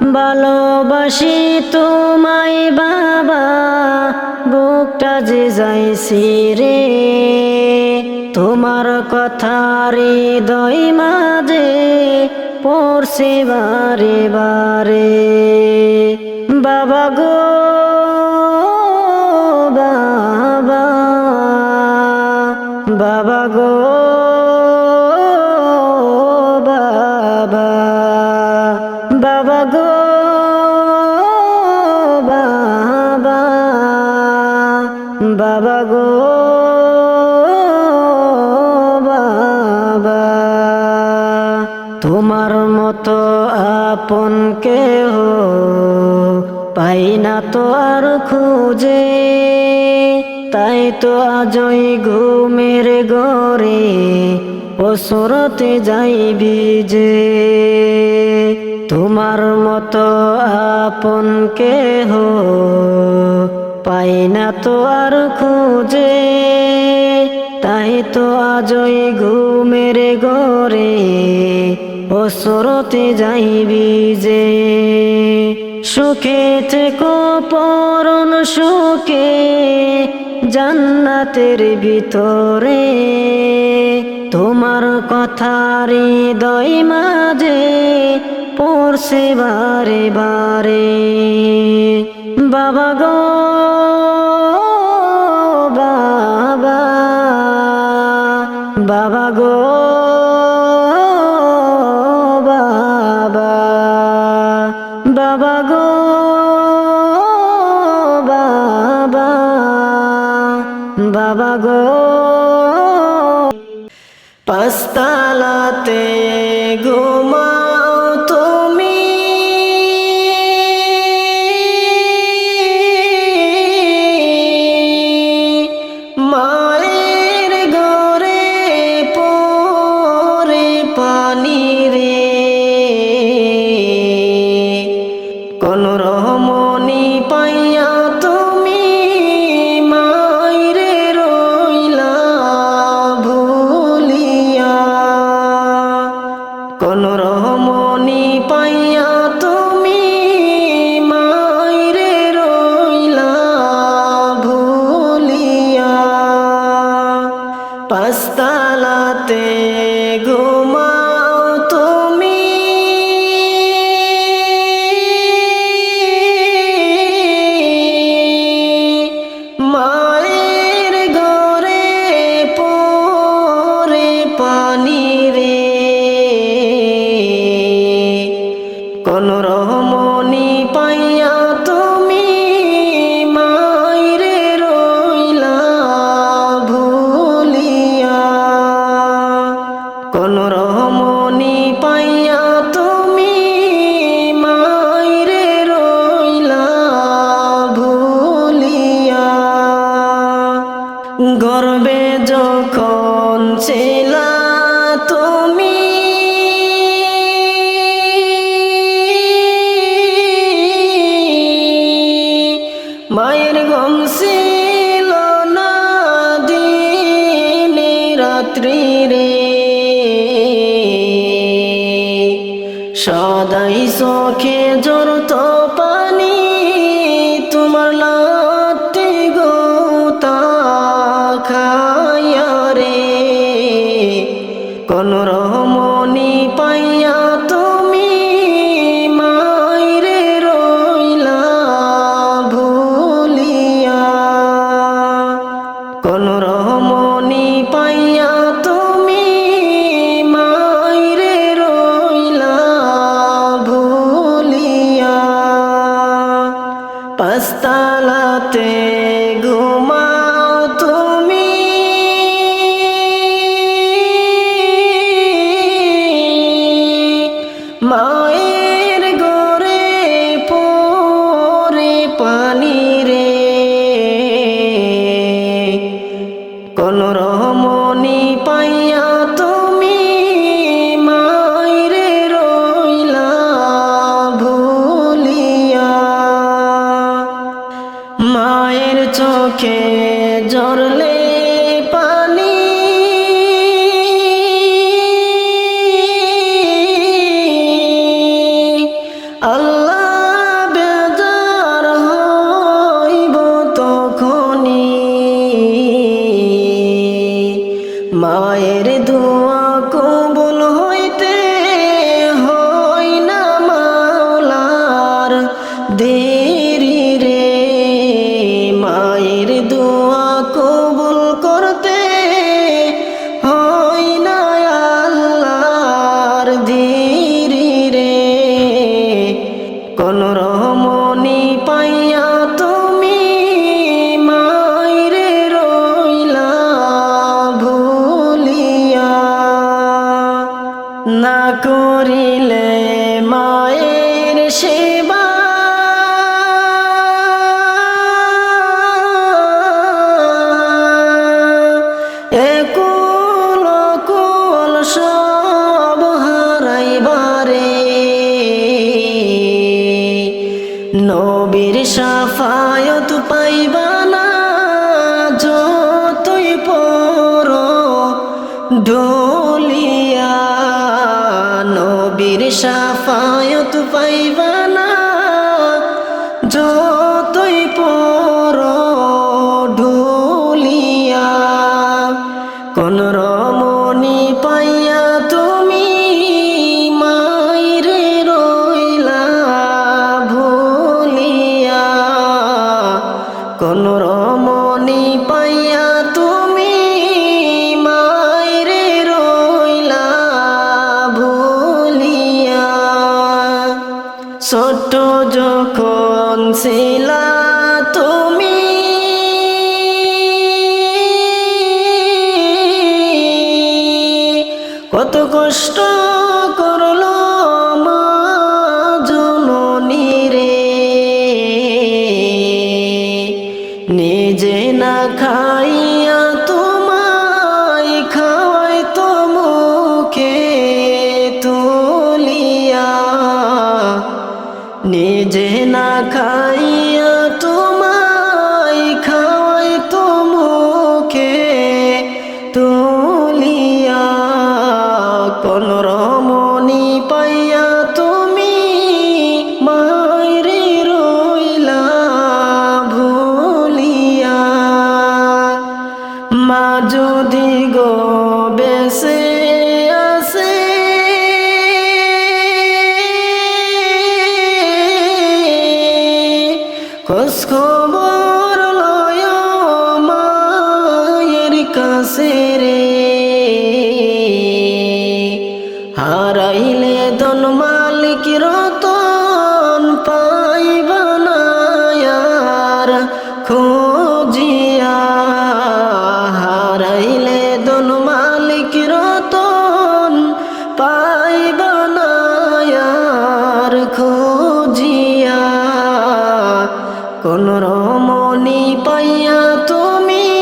ভালোবাসি তোমায় বাবা, বুকটা যে যাইছি রে তোমার কথা হৃদয় মাঝে পড়ছে বারে বারে। বাবা গো, বাবা বাবা গো। তোমার মতো আপন কেহ পাই না তো আর খুঁজে। তাই তো আজই ঘুমের গরে ওসরতে যাইবি যে তোমার মতো আপন কেহ পাই না তো আর খুঁজে। তাই তো আজই ঘুমের গরে ওসরতে যাইবি যে সুখে থেকো পরন সুখে জান্নাতের ভিতরে। তোমার কথা হৃদয় মাঝে পড়ছে বারে বারে। বাবা গো, বাবা বাবা গো। পাস্তালাতে ঘুমাও তুমি। মায়ের ঘরে পরে পানি রে। কোন পাস্তালাতে ঘুমাও time. মায়ের গরে পরে পানি রে। কোন রমণী পাইয়া তুমি মায়ের রইলা ভুলিয়া। মায়ের চোখে মায়ের ধোয়া তু পাইবা না যতই পর ঢো ছোট যখন ছিলা তুমি কত কষ্ট করল মা জননী রে। নিজে না খা ধন মালিক রতন পাইব নায়ার খোঁজিয়া হারাইলে ধন মালিক রতন পাইব নায়ার খোঁজিয়া কোন রমণী পাইয়া তুমি